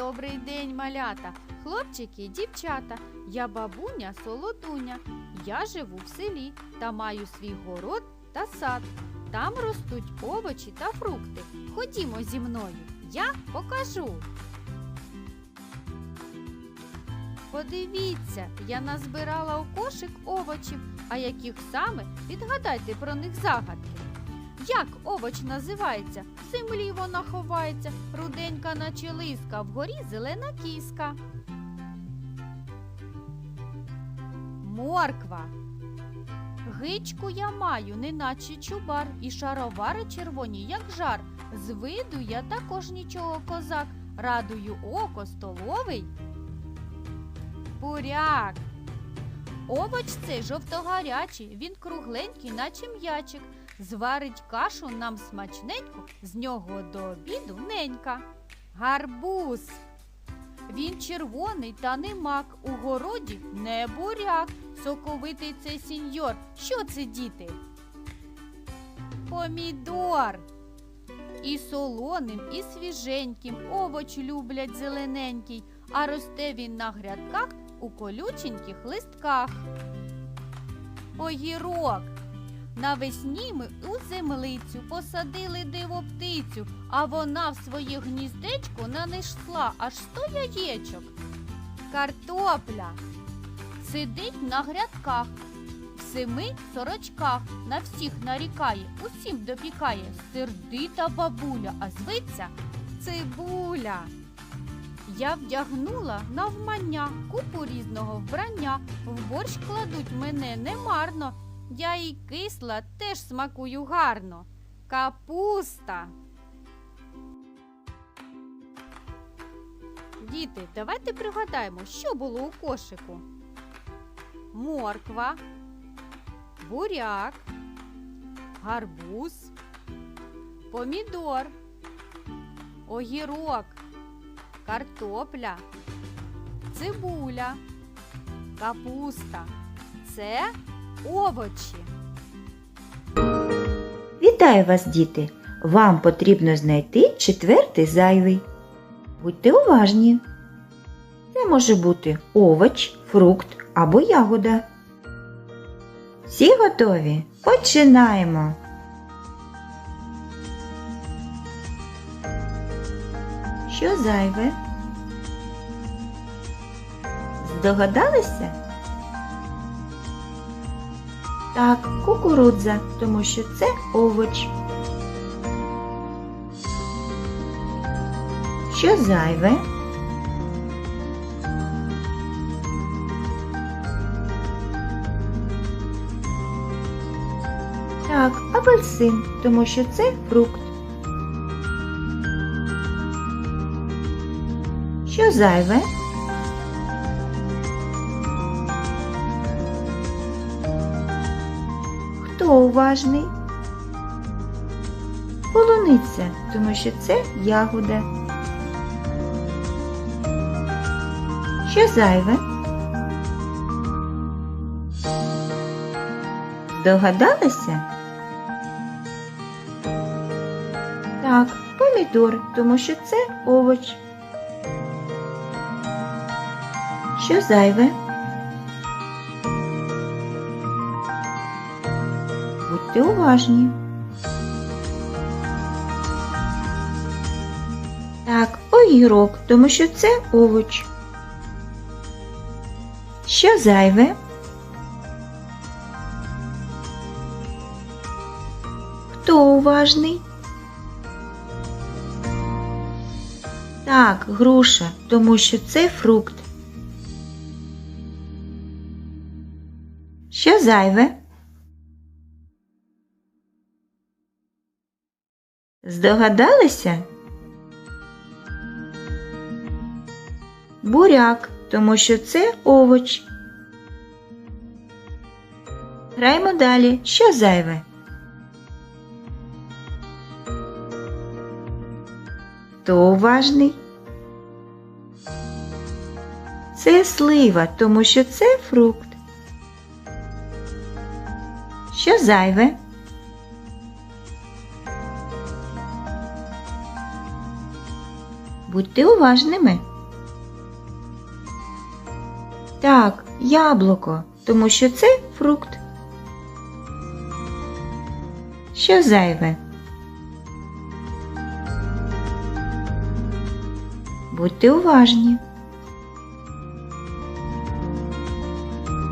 добрий день, малята, хлопчики, дівчата. Я бабуня Солодуня. Я живу в селі та маю свій город та сад. Там ростуть овочі та фрукти. Ходімо зі мною, я покажу. Подивіться, я назбирала у кошик овочів, а яких саме відгадайте про них загадки. Як овоч називається? В землі вона ховається, руденька наче лиска, вгорі зелена кіска. Морква. Гичку я маю, неначе чубар, і шаровари червоні, як жар. З виду я також нічого козак, радую око столовий. Буряк. Овоч цей жовтогарячий, він кругленький, наче м'ячик. Зварить кашу нам смачненько, з нього до обіду ненька. Гарбуз. Він червоний та не мак, у городі не буряк. Соковитий цей сіньор. Що це, діти? Помідор. І солоним, і свіженьким овоч люблять зелененький, а росте він на грядках у колюченьких листках. Огірок. Навесні ми у землицю посадили диво птицю, а вона в своє гніздечко нанесла аж сто яєчок. Картопля сидить на грядках, в семи сорочках, на всіх нарікає, усім допікає сердита бабуля, а зветься цибуля. Я вдягнула навмання купу різного вбрання. В борщ кладуть мене немарно. Я і кисла теж смакую гарно. Капуста. Діти, давайте пригадаємо, що було у кошику. Морква, буряк, гарбуз, помідор, огірок, картопля, цибуля, капуста. Це овочі. Вітаю вас, діти! Вам потрібно знайти четвертий зайвий. Будьте уважні. Це може бути овоч, фрукт або ягода. Всі готові? Починаємо. Що зайве? Здогадалися? Так, кукурудза, тому що це овоч. Що зайве? Так, апельсин, тому що це фрукт. Що зайве? Хто уважний? Полуниця, тому що це ягода. Що зайве? Догадалися? Так, помідор, тому що це овоч. Що зайве? Будьте уважні. Так, огірок, тому що це овоч. Що зайве? Хто уважний? Так, груша, тому що це фрукт. Що зайве? Здогадалися? Буряк, тому що це овоч. Граємо далі. Що зайве? Хто уважний? Це слива, тому що це фрукт. Що зайве? Будьте уважними. Так, яблуко, тому що це фрукт. Що зайве? Будьте уважні.